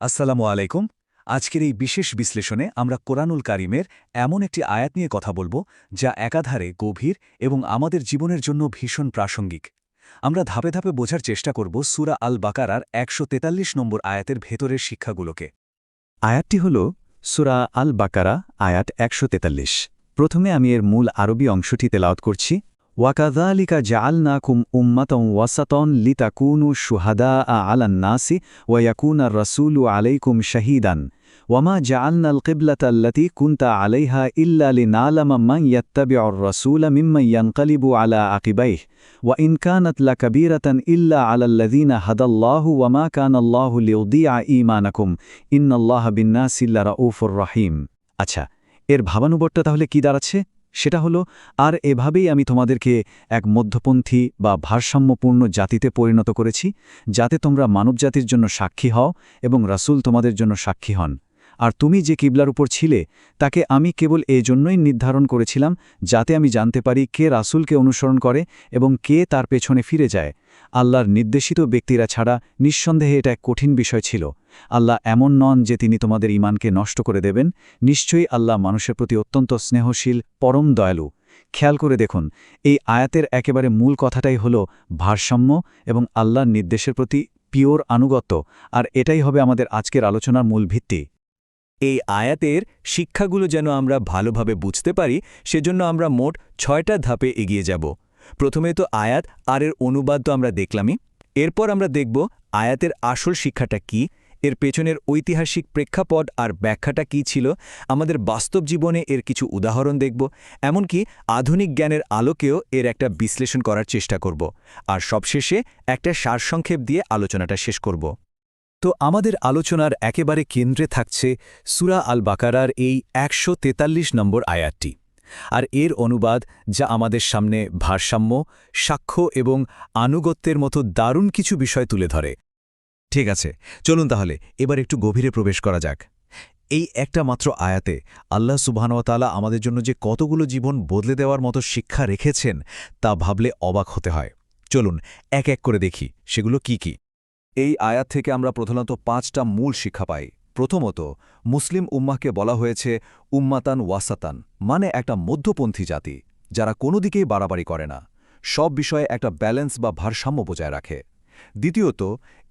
আসসালামু আলাইকুম। আজকের এই বিশেষ বিশ্লেষণে আমরা কোরআনুল কারিমের এমন একটি আয়াত নিয়ে কথা বলব, যা একাধারে গভীর এবং আমাদের জীবনের জন্য ভীষণ প্রাসঙ্গিক। আমরা ধাপে ধাপে বোঝার চেষ্টা করব সুরা আল বাকারার একশো তেতাল্লিশ নম্বর আয়াতের ভেতরের শিক্ষাগুলোকে। আয়াতটি হল সুরা আল বাকারা আয়াত একশো তেতাল্লিশ। প্রথমে আমি এর মূল আরবি অংশটি তেলাওয়াত করছি। ওয়াকাদালিকা জাআলনাকুম উম্মাতন ওয়াসাতন লিতাকুনু শুহাদা আলান নাসি ওয়াকুনা রসুলু আলাইকুম শাহিদান ওয়ামা জাআলনা আল কিবলাতাল্লাতি কুনতা আলাইহা ইল্লা লিনালামা মান ইয়াত্তাবিউর রাসূলা মিম্মান ইয়ানকালিবু আলা আকিবাইহ ওয়া ইন কানাত লাকাবীরাতান ইল্লা আলাল্লাযীনা হাদাল্লাহু ওয়ামা কানাল্লাহু লিউদিআ ঈমানাকুম ইন্নাল্লাহা বিন-নাসি লারাউফুর রহিম আচ্ছা এর ভাবানুবট্টা তাহলে কি দাঁড়াচ্ছে সেটা হলো, আর এভাবেই আমি তোমাদেরকে এক মধ্যপন্থী বা ভারসাম্যপূর্ণ জাতিতে পরিণত করেছি, যাতে তোমরা মানবজাতির জন্য সাক্ষী হও এবং রাসুল তোমাদের জন্য সাক্ষী হন। আর তুমি যে কিবলার উপর ছিলে, তাকে আমি কেবল এই জন্যই নির্ধারণ করেছিলাম, যাতে আমি জানতে পারি কে রাসূলকে অনুসরণ করে এবং কে তার পেছনে ফিরে যায়। আল্লাহর নির্দেশিত ব্যক্তিরা ছাড়া নিঃসন্দেহে এটা এক কঠিন বিষয় ছিল। আল্লাহ এমন নন যে তিনি তোমাদের ইমানকে নষ্ট করে দেবেন। নিশ্চয়ই আল্লাহ মানুষের প্রতি অত্যন্ত স্নেহশীল, পরম দয়ালু। খেয়াল করে দেখুন, এই আয়াতের একেবারে মূল কথাটাই হল ভারসাম্য এবং আল্লাহর নির্দেশের প্রতি পিওর আনুগত্য, আর এটাই হবে আমাদের আজকের আলোচনার মূল ভিত্তি। এই আয়াতের শিক্ষাগুলো যেন আমরা ভালোভাবে বুঝতে পারি, সেজন্য আমরা মোট ছয়টা ধাপে এগিয়ে যাব। প্রথমে তো আয়াত, আর এর অনুবাদ তো আমরা দেখলামই। এরপর আমরা দেখব আয়াতের আসল শিক্ষাটা কি, এর পেছনের ঐতিহাসিক প্রেক্ষাপট আর ব্যাখ্যাটা কি ছিল। আমাদের বাস্তব জীবনে এর কিছু উদাহরণ দেখব, এমনকি আধুনিক জ্ঞানের আলোকেও এর একটা বিশ্লেষণ করার চেষ্টা করব। আর সবশেষে একটা সারসংক্ষেপ দিয়ে আলোচনাটা শেষ করব। তো আমাদের আলোচনার একেবারে কেন্দ্রে থাকছে সুরা আল বাকারার এই একশো তেতাল্লিশ নম্বর আয়াতটি। আর এর অনুবাদ যা আমাদের সামনে ভারসাম্য, সাক্ষ্য এবং আনুগত্যের মতো দারুণ কিছু বিষয় তুলে ধরে। ঠিক আছে, চলুন তাহলে এবার একটু গভীরে প্রবেশ করা যাক। এই একটা মাত্র আয়াতে আল্লাহ সুবাহানওয়াতালা আমাদের জন্য যে কতগুলো জীবন বদলে দেওয়ার মতো শিক্ষা রেখেছেন, তা ভাবলে অবাক হতে হয়। চলুন, এক এক করে দেখি সেগুলো কি কি। এই আয়াত থেকে আমরা প্রধানত পাঁচটা মূল শিক্ষা পাই। প্রথমত, মুসলিম উম্মাহকে বলা হয়েছে উম্মাতান ওয়াসাতান মানে একটা মধ্যপন্থী জাতি, যারা কোনো দিকেই বাড়াবাড়ি করে না, সব বিষয়ে একটা ব্যালেন্স বা ভারসাম্য বজায় রাখে। দ্বিতীয়ত,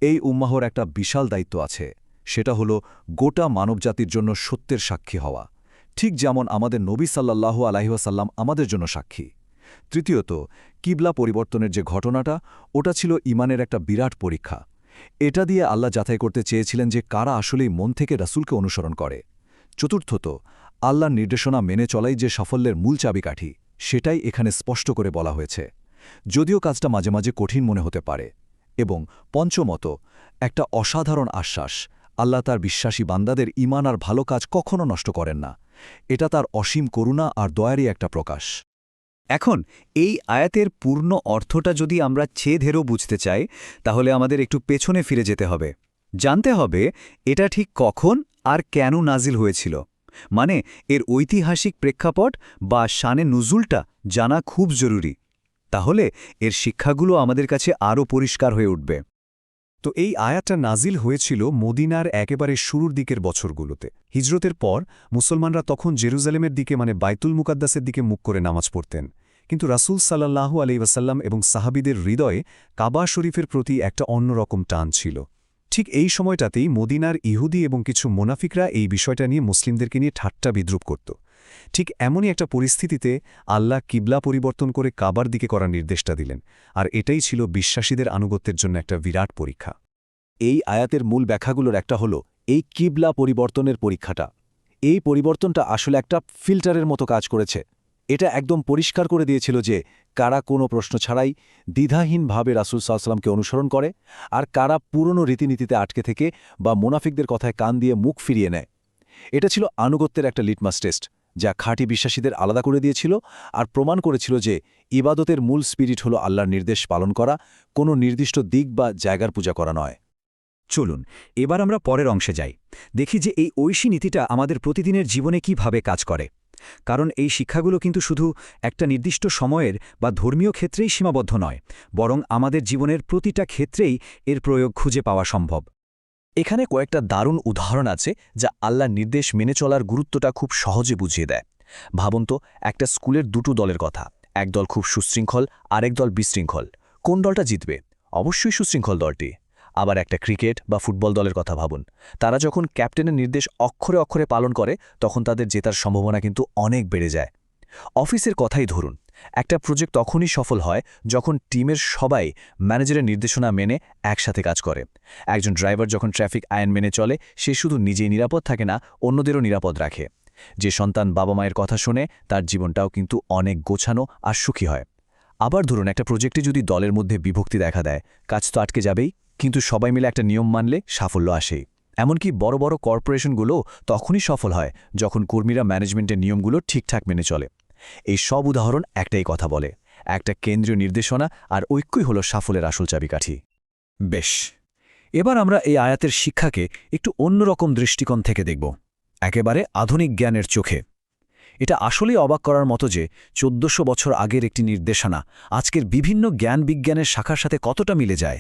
এই উম্মাহর একটা বিশাল দায়িত্ব আছে, সেটা হলো গোটা মানবজাতির জন্য সত্যের সাক্ষী হওয়া, ঠিক যেমন আমাদের নবী সাল্লাল্লাহু আলাহিহাসাল্লাম আমাদের জন্য সাক্ষী। তৃতীয়ত, কিবলা পরিবর্তনের যে ঘটনাটা, ওটা ছিল ইমানের একটা বিরাট পরীক্ষা এটা দিয়ে আল্লাহ যাচাই করতে চেয়েছিলেন যে কারা আসলেই মন থেকে রাসূলকে অনুসরণ করে। চতুর্থত, আল্লাহর নির্দেশনা মেনে চলাই যে সাফল্যের মূল চাবিকাঠি, সেটাই এখানে স্পষ্ট করে বলা হয়েছে। যদিও কাজটা মাঝে মাঝে কঠিন মনে হতে পারে এবং পঞ্চমত, একটা অসাধারণ আশ্বাস, আল্লাহ তার বিশ্বাসী বান্দাদের ইমান আর ভালো কাজ কখনো নষ্ট করেন না। এটা তার অসীম করুণা আর দয়ারই একটা প্রকাশ। এখন, এই আয়াতের পূর্ণ অর্থটা যদি আমরা ছেদেরও বুঝতে চাই, তাহলে আমাদের একটু পেছনে ফিরে যেতে হবে। জানতে হবে, এটা ঠিক কখন আর কেন নাজিল হয়েছিল। মানে এর ঐতিহাসিক প্রেক্ষাপট বা শানে নুজুলটা জানা খুব জরুরি। তাহলে, এর শিক্ষাগুলো আমাদের কাছে আরও পরিষ্কার হয়ে উঠবে। তো এই আয়াতটা নাজিল হয়েছিল মদিনার একেবারে শুরুর দিকের বছরগুলোতে। হিজরতের পর মুসলমানরা তখন জেরুজালেমের দিকে মানে বাইতুল মুকাদ্দাসের দিকে মুখ করে নামাজ পড়তেন। কিন্তু রাসুল সাল্লাহু আলাইসাল্লাম এবং সাহাবিদের হৃদয়ে কাবা শরীফের প্রতি একটা অন্যরকম টান ছিল। ঠিক এই সময়টাতেই মদিনার ইহুদি এবং কিছু মোনাফিকরা এই বিষয়টা নিয়ে মুসলিমদেরকে নিয়ে ঠাট্টা বিদ্রুপ করত। ঠিক এমনই একটা পরিস্থিতিতে আল্লাহ কিবলা পরিবর্তন করে কাবার দিকে করার নির্দেশটা দিলেন, আর এটাই ছিল বিশ্বাসীদের আনুগত্যের জন্য একটা বিরাট পরীক্ষা। এই আয়াতের মূল ব্যাখ্যাগুলোর একটা হল এই কিবলা পরিবর্তনের পরীক্ষাটা। এই পরিবর্তনটা আসলে একটা ফিল্টারের মতো কাজ করেছে। এটা একদম পরিষ্কার করে দিয়েছিল যে কারা কোনো প্রশ্ন ছাড়াই দ্বিধাহীনভাবে রাসুল সাল্লামকে অনুসরণ করে, আর কারা পুরনো রীতিনীতিতে আটকে থেকে বা মোনাফিকদের কথায় কান দিয়ে মুখ ফিরিয়ে নেয়। এটা ছিল আনুগত্যের একটা লিটমাস টেস্ট। যা খাঁটি বিশ্বাসীদের আলাদা করে দিয়েছিল আর প্রমাণ করেছিল যে ইবাদতের মূল স্পিরিট হল আল্লাহর নির্দেশ পালন করা, কোনো নির্দিষ্ট দিক বা জায়গার পূজা করা নয়। চলুন, এবার আমরা পরের অংশে যাই। দেখি যে এই ঐশী নীতিটা আমাদের প্রতিদিনের জীবনে কীভাবে কাজ করে। কারণ এই শিক্ষাগুলো কিন্তু শুধু একটা নির্দিষ্ট সময়ের বা ধর্মীয় ক্ষেত্রেই সীমাবদ্ধ নয়, বরং আমাদের জীবনের প্রতিটা ক্ষেত্রেই এর প্রয়োগ খুঁজে পাওয়া সম্ভব। এখানে কয়েকটা দারুণ উদাহরণ আছে যা আল্লাহর নির্দেশ মেনে চলার গুরুত্বটা খুব সহজে বুঝিয়ে দেয়। ভাবুন তো, একটা স্কুলের দুটো দলের কথা, এক দল খুব সুশৃঙ্খল, আরেক দল বিশৃঙ্খল। কোন দলটা জিতবে? অবশ্যই সুশৃঙ্খল দলটি। আবার একটা ক্রিকেট বা ফুটবল দলের কথা ভাবুন। তারা যখন ক্যাপ্টেনের নির্দেশ অক্ষরে অক্ষরে পালন করে, তখন তাদের জেতার সম্ভাবনা কিন্তু অনেক বেড়ে যায়। অফিসের কথাই ধরুন একটা প্রজেক্ট তখনই সফল হয় যখন টিমের সবাই ম্যানেজারের নির্দেশনা মেনে একসাথে কাজ করে। একজন ড্রাইভার যখন ট্রাফিক আইন মেনে চলে, সে শুধু নিজেই নিরাপদ থাকে না, অন্যদেরও নিরাপদ রাখে। যে সন্তান বাবা মায়ের কথা শুনে, তার জীবনটাও কিন্তু অনেক গোছানো আর সুখী হয়। আবার ধরুন, একটা প্রজেক্টে যদি দলের মধ্যে বিভক্তি দেখা দেয়, কাজ তো আটকে যাবেই, কিন্তু সবাই মিলে একটা নিয়ম মানলে সাফল্য আসেই। এমনকি বড় বড় কর্পোরেশনগুলো তখনই সফল হয় যখন কর্মীরা ম্যানেজমেন্টের নিয়মগুলো ঠিকঠাক মেনে চলে। এই সব উদাহরণ একটাই কথা বলে, একটা কেন্দ্রীয় নির্দেশনা আর ঐক্যই হল সাফল্যের আসল চাবিকাঠি। বেশ, এবার আমরা এই আয়াতের শিক্ষাকে একটু অন্যরকম দৃষ্টিকোণ থেকে দেখব, একেবারে আধুনিক জ্ঞানের চোখে। এটা আসলেই অবাক করার মতো যে চোদ্দশো বছর আগের একটি নির্দেশনা আজকের বিভিন্ন জ্ঞান বিজ্ঞানের শাখার সাথে কতটা মিলে যায়।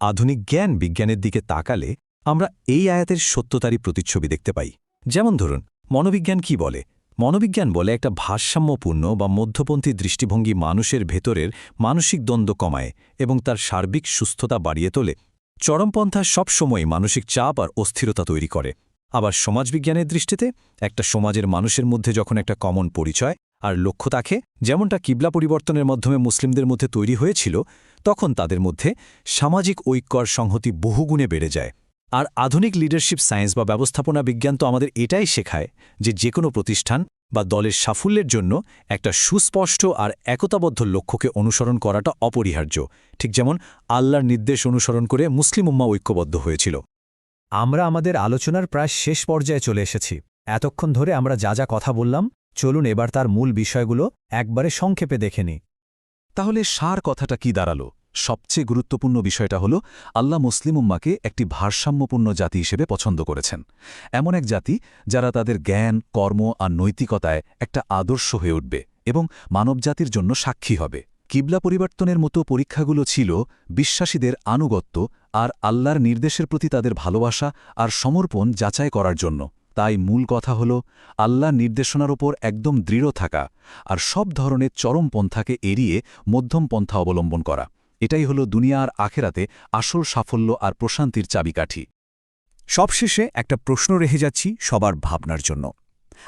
আধুনিক জ্ঞান বিজ্ঞানের দিকে তাকালে আমরা এই আয়াতের সত্যতারই প্রতিচ্ছবি দেখতে পাই। যেমন ধরুন, মনোবিজ্ঞান কি বলে? মনোবিজ্ঞান বলে একটা ভারসাম্যপূর্ণ বা মধ্যপন্থী দৃষ্টিভঙ্গি মানুষের ভেতরের মানসিক দ্বন্দ্ব কমায় এবং তার সার্বিক সুস্থতা বাড়িয়ে তোলে। চরমপন্থা সবসময় মানসিক চাপ আর অস্থিরতা তৈরি করে। আবার সমাজবিজ্ঞানের দৃষ্টিতে একটা সমাজের মানুষের মধ্যে যখন একটা কমন পরিচয় আর লক্ষ্য থাকে, যেমনটা কিবলা পরিবর্তনের মাধ্যমে মুসলিমদের মধ্যে তৈরি হয়েছিল, তখন তাদের মধ্যে সামাজিক ঐক্যর সংহতি বহুগুণে বেড়ে যায়। আর আধুনিক লিডারশিপ সায়েন্স বা ব্যবস্থাপনা বিজ্ঞান তো আমাদের এটাই শেখায় যে যে কোনো প্রতিষ্ঠান বা দলের সাফল্যের জন্য একটা সুস্পষ্ট আর একতাবদ্ধ লক্ষ্যকে অনুসরণ করাটা অপরিহার্য। ঠিক যেমন আল্লাহর নির্দেশ অনুসরণ করে মুসলিম উম্মা ঐক্যবদ্ধ হয়েছিল। আমরা আমাদের আলোচনার প্রায় শেষ পর্যায়ে চলে এসেছি। এতক্ষণ ধরে আমরা যা যা কথা বললাম, চলুন এবার তার মূল বিষয়গুলো একবারে সংক্ষেপে দেখে নিই। তাহলে সার কথাটা কি দাঁড়াল? সবচেয়ে গুরুত্বপূর্ণ বিষয়টা হল, আল্লাহ মুসলিম উম্মাকে একটি ভারসাম্যপূর্ণ জাতি হিসেবে পছন্দ করেছেন। এমন এক জাতি যারা তাদের জ্ঞান, কর্ম আর নৈতিকতায় একটা আদর্শ হয়ে উঠবে এবং মানবজাতির জন্য সাক্ষী হবে। কিবলা পরিবর্তনের মতো পরীক্ষাগুলো ছিল বিশ্বাসীদের আনুগত্য আর আল্লাহর নির্দেশের প্রতি তাদের ভালোবাসা আর সমর্পণ যাচাই করার জন্য। তাই মূল কথা হল আল্লাহ নির্দেশনার ওপর একদম দৃঢ় থাকা আর সব ধরনের চরম পন্থাকে এড়িয়ে মধ্যম পন্থা অবলম্বন করা। এটাই হল দুনিয়া আর আখেরাতে আসল সাফল্য আর প্রশান্তির চাবিকাঠি। সবশেষে একটা প্রশ্ন রেখে যাচ্ছি সবার ভাবনার জন্য।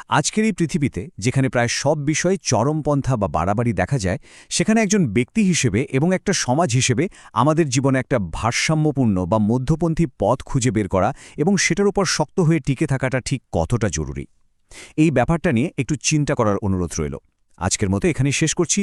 আজকের এই পৃথিবীতে, যেখানে প্রায় সব বিষয়ে চরমপন্থা বা বাড়াবাড়ি দেখা যায়, সেখানে একজন ব্যক্তি হিসেবে এবং একটা সমাজ হিসেবে আমাদের জীবনে একটা ভারসাম্যপূর্ণ বা মধ্যপন্থী পথ খুঁজে বের করা এবং সেটার উপর শক্ত হয়ে টিকে থাকাটা ঠিক কতটা জরুরি? এই ব্যাপারটা নিয়ে একটু চিন্তা করার অনুরোধ রইল। আজকের মতো এখানে শেষ করছি।